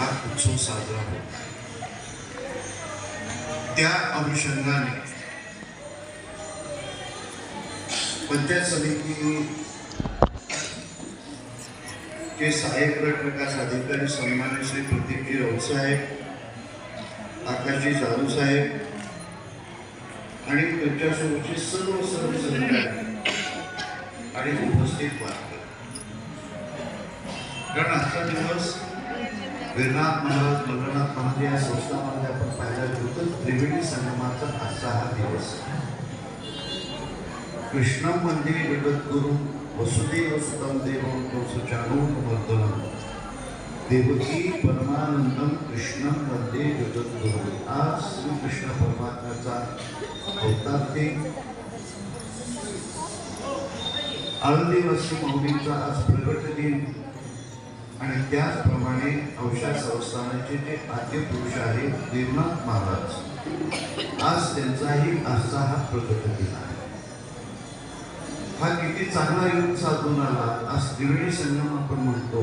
हा उत्सव साजरा होतो. त्या अनुषंगाने पंचायत समिती चे सहाय्यक गट विकास अधिकारी सन्मान्य श्री प्रदीपजी राऊतसाहेब आकाशजी जाधव साहेब आणि त्यांच्यासोबतचे सर्व सर्व सहकारी आणि उपस्थित वाटत कारण आजचा दिवस वीरनाथ महाराज मल्लनाथ महाराज या संस्थामध्ये आपण पाहिलं होतं त्रिवेणी संगमाचा आजचा हा दिवस. कृष्ण म्हणजे वंदे जगद्गुरु वसुदेव सुतं देवं सुचारून वर्धनं. देवकी परमानंदम कृष्णं वंदे जगद्गुरु आज श्री कृष्ण परमात्म्याचा अवतार ते आळंदीवासी मौलींचा आज प्रगट दिन. आणि त्याचप्रमाणे औषा संस्थानाचे जे आद्य पुरुष आहेत देवनाथ महाराज. आज त्यांचाही आजचा हा प्रकट दिन हा किती चांगला योग साधून आला आज त्रिवेणी संगम आपण म्हणतो.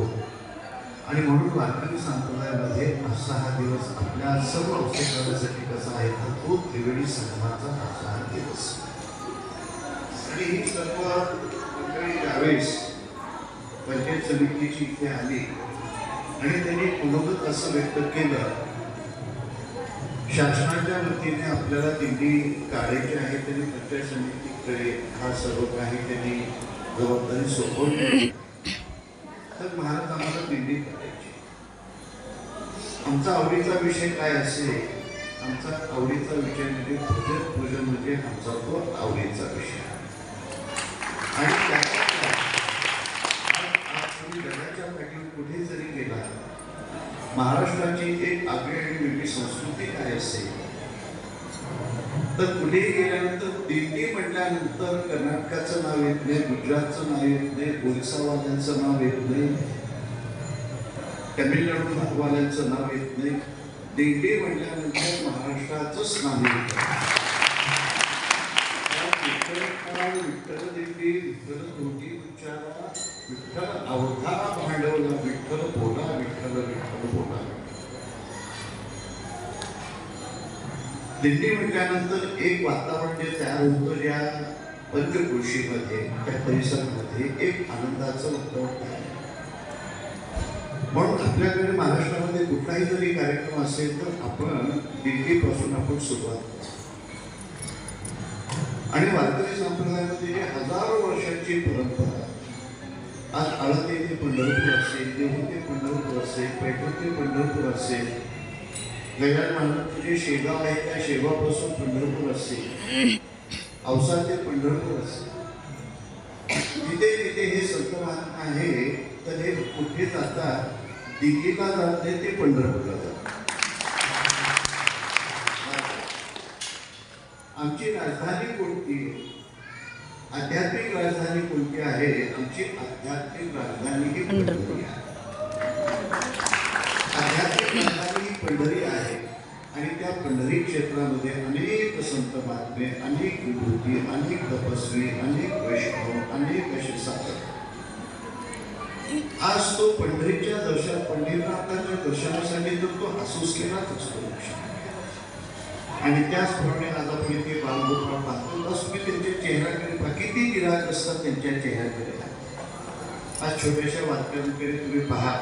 आणि म्हणून वारकरी संप्रदायामध्ये असा हा दिवस आपल्या सर्व औषधांसाठी कसा आहे तर तो त्रिवेणी संगमाचा असा हा दिवस. आणि ही सर्व मंडळी ज्यावेळेस पंचायत समितीची इथे आली आणि त्यांनी मनोगत असं व्यक्त केलं. शासनाच्या वतीने आपल्याला दिंडी काढायची आहे त्यांनी पंचायत समितीकडे हा सर्व काही त्यांनी जबाबदारी सोपवली. तर महाराज आम्हाला दिंडी काढायची आमचा आवडीचा विषय काय असेल? आमचा आवडीचा विषय म्हणजे भजन पूजन म्हणजे आमचा तो आवडीचा विषय. आणि तुम्ही जगाच्या कुठे जरी गेला महाराष्ट्राची एक आगळी आणि वेगळी संस्कृती काय असते तर कुठे गेल्यानंतर दिल्ली म्हटल्यानंतर कर्नाटकाचं नाव येत नाही गुजरातचं नाव येत नाही ओरिसावाल्यांचं नाव येत नाही तमिळनाडूवाल्यांचं नाव येत नाही. दिल्ली म्हटल्यानंतर महाराष्ट्राचंच नाव येतं विठ्ठल विठ्ठल दिंडी विठ्ठल भांडवला विठ्ठल बोला विठ्ठल विठ्ठल बोला दिंडी म्हटल्यानंतर एक वातावरण जे तयार होतं ज्या पंचकृषीमध्ये त्या परिसरामध्ये एक आनंदाचं वातावरण आहे म्हणून आपल्याकडे महाराष्ट्रामध्ये कुठलाही जरी कार्यक्रम असेल तर आपण दिल्लीपासून आपण सुरुवात करतो. आणि वारकरी संप्रदायामध्ये हजारो वर्षांची परंपरा. आज आळंदी ते पंढरपूर असेल देहू ते पंढरपूर असेल पैठण ते पंढरपूर असेल गजान महाराज जे शेगाव आहे त्या शेगावपासून पंढरपूर असेल औसा ते पंढरपूर असेल. तिथे तिथे हे संत महात्मा आहे तर हे कुठे जातात दिल्लीला जाते ते पंढरपूरला जातात आमची राजधानी कोणती? आध्यात्मिक राजधानी कोणती आहे? आमची आध्यात्मिक राजधानी ही पंढरपूर आध्यात्मिक राजधानी ही पंढरी आहे. आणि त्या पंढरी क्षेत्रामध्ये अनेक संत महात्मे अनेक विभूती अनेक तपस्वी अनेक वैष्णव अनेक असे साधक. आज तो पंढरीच्या दर्शन पंढरीनाथाच्या दर्शनासाठी तर तो केलाच असतो. लक्षात आणि त्याचप्रमाणे आज आपण इथे बालगोपाळ पाहतो तर तुम्ही त्यांच्या चेहऱ्याकडे पहा किती निराग असतात त्यांच्या चेहऱ्याकडे आज छोट्याशा वाक्यांकडे तुम्ही पहा.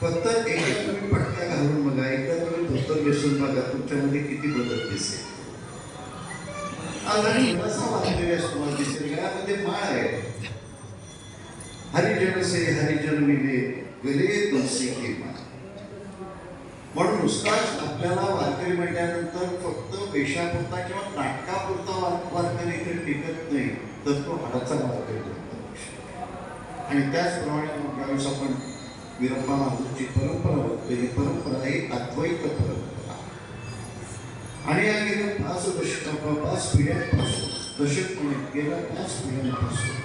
फक्त एकदा तुम्ही पटका घालून बघा. एकदा तुम्ही धोतर बेसून बघा. तुमच्यामध्ये किती बदल दिसेल. हरिजन से हरिजन मिले, गले तुलसी की माळ. नुसताच आपल्याला वारकरी म्हटल्यानंतर फक्त वेशापुरता किंवा नाटकापुरता वार- वारकरी इथे टिकत नाही तर तो हाडाचा वारकरी आणि त्याचप्रमाणे मग ज्यावेळेस आपण विरंबा महाराजांची परंपरा बघतो ही परंपरा ही अद्वैत परंपरा. आणि या गेल्या पाच दशक पाच पिढ्यांपासून दशक म्हणून गेल्या पाच पिढ्यांपासून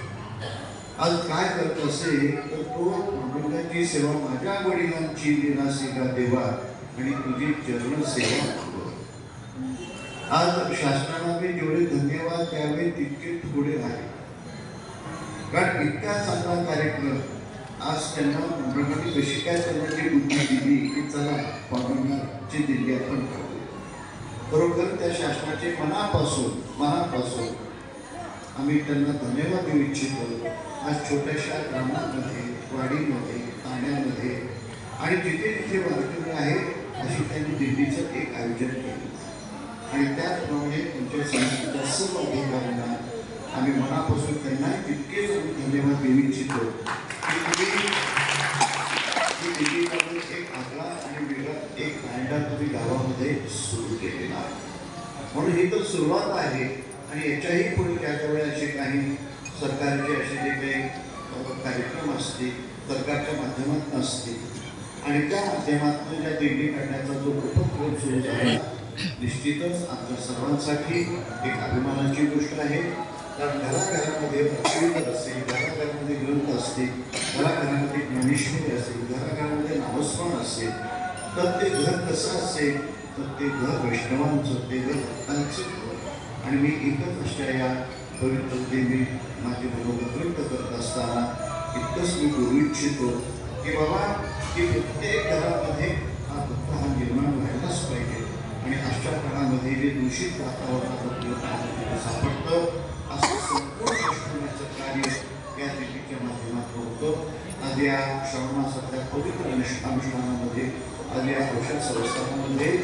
आज काय करत असेल तर तो पांडुरंगाची सेवा माझ्या वडिलांची दिलासी का देवा आणि तुझी चरण सेवा आज शासनाला मी जेवढे धन्यवाद द्यावे तितके थोडे आहे. कारण इतका चांगला कार्यक्रम आज त्यांना पांडुरंगाने कशी काय त्यांना जी बुद्धी दिली की चला ची दिंडी आपण. काढूया बरोबर त्या शासनाचे मनापासून मनापासून आम्ही त्यांना धन्यवाद देऊ इच्छितो. आज छोट्याशा ग्रामांमध्ये वाडीमध्ये ठाण्यामध्ये आणि जिथे जिथे वारकरी आहेत अशी त्यांनी दिंडीचं एक आयोजन केलं. आणि त्याचप्रमाणे त्यांच्या समितीच्या सर्व अधिकाऱ्यांना आम्ही मनापासून त्यांना इतकेच धन्यवाद देऊ इच्छितो. की तुम्ही ही एक आगळा आणि वेगळा एक कायदा तुम्ही गावामध्ये सुरू केलेला आहे. म्हणून ही तर सुरुवात आहे. आणि याच्याही पुढे त्याच्यामुळे असे काही सरकारचे असे जे काही कार्यक्रम असतील सरकारच्या माध्यमातून असतील आणि त्या माध्यमातून ज्या दिंडी काढण्याचा जो उपक्रम सुरू झाला निश्चितच आमच्या सर्वांसाठी एक अभिमानाची गोष्ट आहे. कारण घराघरामध्ये प्रचलित असेल घराघरामध्ये ग्रंथ असतील घराघरामध्ये ज्ञानेश्वरी असेल घराघरामध्ये नामस्मरण असेल तर ते घर कसं असेल तर ते घर वैष्णवांचं ते घर भक्तांचं. आणि मी एकच अशा या पवित्र देवी माझे मनोगत व्यक्त करत असताना इतकंच मी बोलू इच्छितो. की बाबा की प्रत्येक घरामध्ये हा भक्त हा निर्माण व्हायलाच पाहिजे. आणि अशा काळामध्ये जे दूषित वातावरणात आपल्याला सापडतं. असं संपूर्ण शिक्षणाचं कार्य या दिल्लीच्या माध्यमातून होतं. आज या श्रवणासारख्या पवित्र अनुष्ठानामध्ये आज या औषध संस्थानामध्ये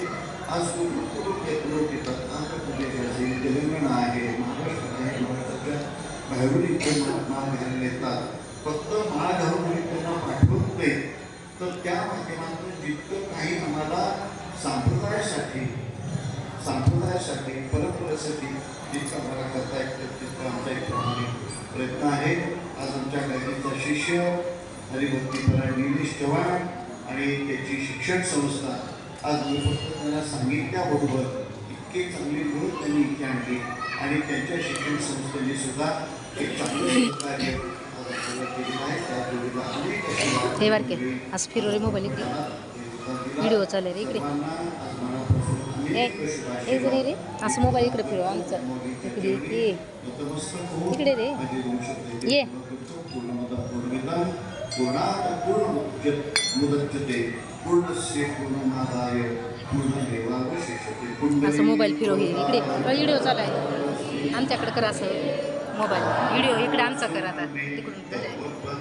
आज कुठून कुठून ते लोक येतात आंध्र प्रदेश असेल तेलंगणा आहे महाराष्ट्र आहे महाराष्ट्राच्या बाहेरून इथे मा- माळ येतात. फक्त माळ त्यांना पाठवत नाही तर त्या माध्यमातून जितकं काही आम्हाला संप्रदायासाठी संप्रदायासाठी परंपरेसाठी जितकं आम्हाला करता येतं तितकं आमचा एक प्रमाणे प्रयत्न आहे. आज आमच्या गायकीचा शिष्य हरिभक्तीपरायण निलेश चव्हाण आणि त्याची शिक्षण संस्था आज मी फक्त त्यांना सांगितल्याबरोबर इतके चांगले गुण त्यांनी इथे आणले. आणि त्यांच्या शिक्षण संस्थेने सुद्धा एक चांगलं सहकार्य आज आपल्याला केलेलं आहे त्या जोडीला अनेक अशी हे बारके आज फिरू रे मोबाईल इकडे. व्हिडिओ चालू रे इकडे. ए ए जरे रे असं मोबाईल इकडे फिरव आमचा इकडे ये इकडे रे. ये. असं मोबाईल फिरव हे इकडे. व्हिडिओ चालू आहे. आमच्याकडे कर असं मोबाईल. व्हिडिओ इकडे आमचा कर आता तिकडून.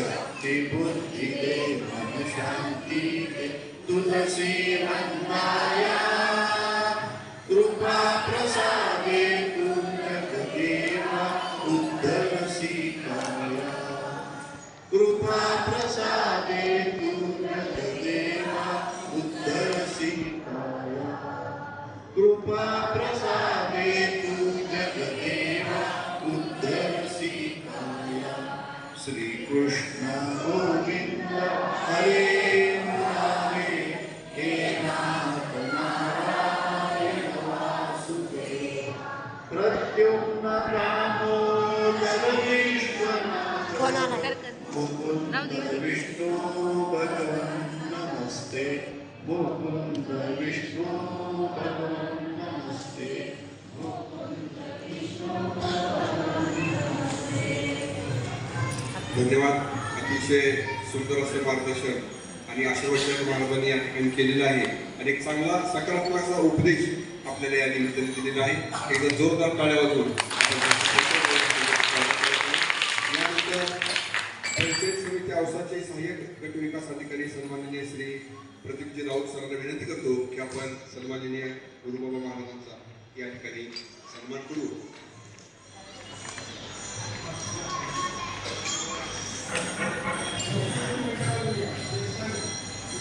बुद्धी मन दे तुलसी वंदाया कृपा प्रसादे विश्वनाथ मुकुंद विष्णु भगवान नमस्ते मुकुंद विष्णु भगवान नमस्ते धन्यवाद. अतिशय सुंदर असे मार्गदर्शन आणि आशीर्वाद महाराजांनी या ठिकाणी केलेलं आहे. आणि एक चांगला सकारात्मक असा उपदेश आपल्याला या निमित्ताने दिलेला आहे. एकदा जोरदार टाळ्या वाजवून यानंतर पंचायत समिती सहाय्यक गट विकास अधिकारी सन्माननीय श्री प्रदीपजी राऊत सरांना विनंती करतो की आपण सन्माननीय गुरुबाबा महाराजांचा या ठिकाणी सन्मान करू.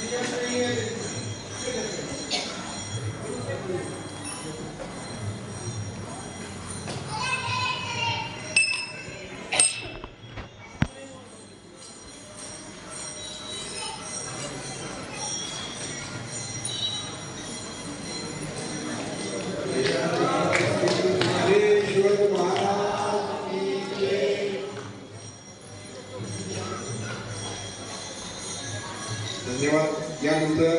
ज्ञानेश्वर धन्यवाद. यानंतर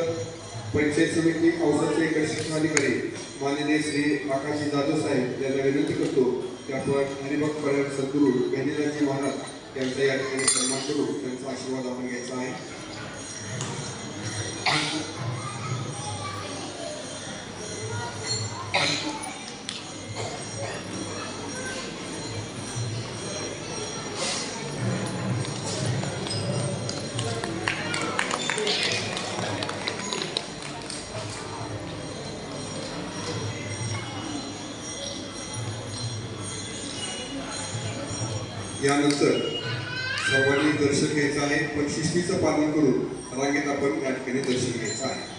पंचायत समिती औसाचे प्रशिक्षण अधिकारी माननीय श्री आकाशी जाधव साहेब यांना विनंती करतो की आपण हरिभक्त परायण सद्गुरू गहिनीदासजी महाराज यांचा या ठिकाणी सन्मान करू. त्यांचा आशीर्वाद आपण घ्यायचा आहे. यानंतर सर्वांनी दर्शन घ्यायचं आहे. पण शिस्तीचं पालन करून रांगेत आपण या ठिकाणी दर्शन घ्यायचं आहे.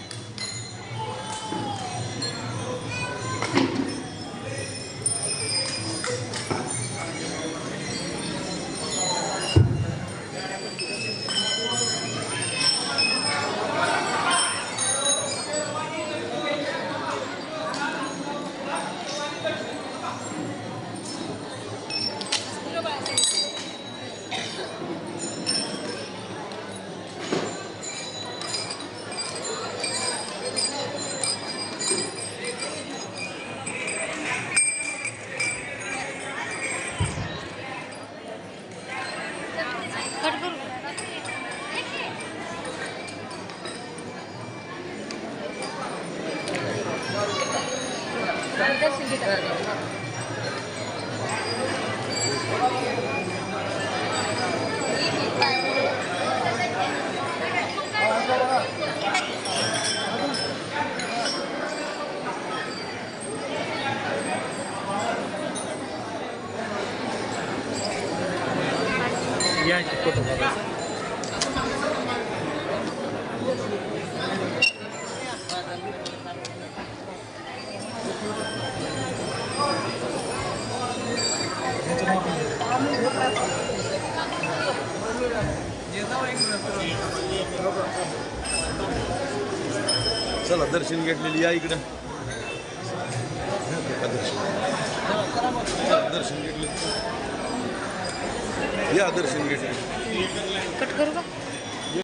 चला दर्शन घेतलेली या इकडं. दर्शन घेतले या दर्शन घेतले कट करू का?